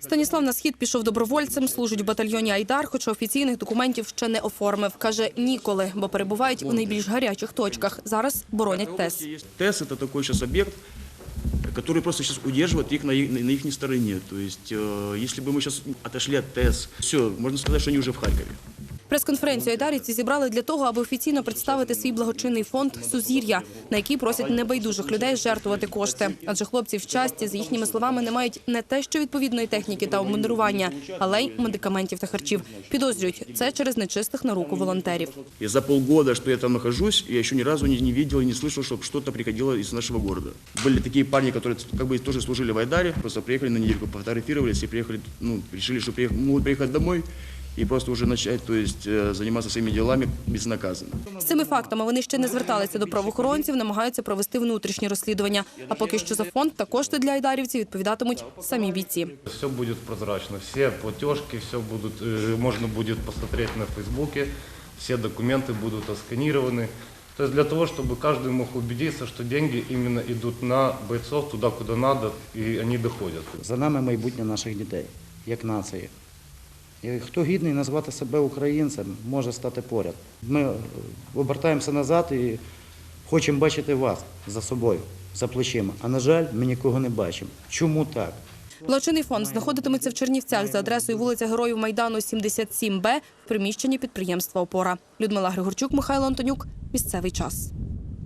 Станіслав на схід пішов добровольцем, служить в батальйоні Айдар, хоча офіційних документів ще не оформив. Каже, ніколи, бо перебувають у найбільш гарячих точках. Зараз боронять ТЕС. ТЭС – это такой сейчас объект, который просто сейчас удерживает их на их, на их стороне. То есть, э, если бы мы сейчас отошли от ТЭС, все, можно сказать, что они уже в Харькове. Прес-конференцію айдарівці зібрали для того, аби офіційно представити свій благочинний фонд Сузір'я, на який просять небайдужих людей жертвувати кошти. Адже хлопці в щасті, за їхніми словами, не мають не те, що відповідної техніки та обмундирування, але й медикаментів та харчів. Підозрюють це через нечистих на руку волонтерів. И за полгода, что я там нахожусь, я еще ни разу не, не видел и не слышал, чтобы что-то приходило из нашего города. Были такие парни, которые как бы тоже служили в Айдаре, просто приехали на недельку, пофотографировались и приехали, ну, решили, что приех- могут приехать домой и просто уже начать, то есть, э, заниматься своими делами безнаказанно. З цими фактами вони ще не зверталися до правоохоронців, намагаються провести внутрішні розслідування. А поки що за фонд та кошти для айдарівців відповідатимуть самі бійці. Все будет прозрачно, все платежки, все будут, э, можно будет посмотреть на Фейсбуке, все документы будут отсканированы. То есть для того, чтобы каждый мог убедиться, что деньги именно идут на бойцов туда, куда надо, и они доходят. За нами майбутнє наших дітей, як нації. І хто гідний назвати себе українцем, може стати поряд. Ми е, обертаємося назад і хочемо бачити вас за собою, за плечима. А на жаль, ми нікого не бачимо. Чому так? Благочинний фонд знаходитиметься в Чернівцях за адресою вулиця Героїв Майдану, 77Б в приміщенні підприємства «Опора». Людмила Григорчук, Михайло Антонюк. Місцевий час.